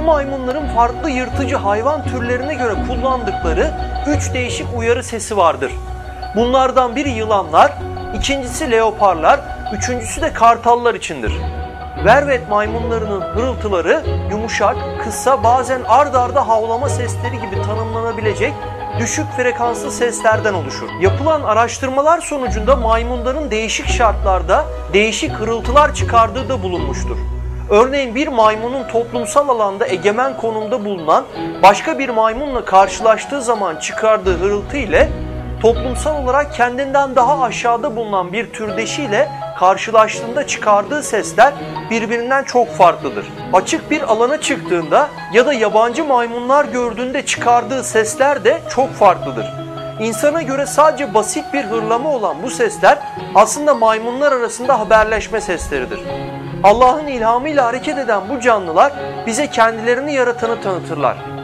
maymunların farklı yırtıcı hayvan türlerine göre kullandıkları üç değişik uyarı sesi vardır. Bunlardan biri yılanlar, ikincisi leoparlar, üçüncüsü de kartallar içindir. Vervet maymunlarının hırıltıları yumuşak, kısa, bazen ard arda havlama sesleri gibi tanımlanabilecek düşük frekanslı seslerden oluşur. Yapılan araştırmalar sonucunda maymunların değişik şartlarda değişik hırıltılar çıkardığı da bulunmuştur. Örneğin bir maymunun toplumsal alanda egemen konumda bulunan başka bir maymunla karşılaştığı zaman çıkardığı hırıltı ile toplumsal olarak kendinden daha aşağıda bulunan bir türdeşiyle karşılaştığında çıkardığı sesler birbirinden çok farklıdır. Açık bir alana çıktığında ya da yabancı maymunlar gördüğünde çıkardığı sesler de çok farklıdır. İnsana göre sadece basit bir hırlama olan bu sesler aslında maymunlar arasında haberleşme sesleridir. Allah'ın ilhamıyla hareket eden bu canlılar bize kendilerini yaratanı tanıtırlar.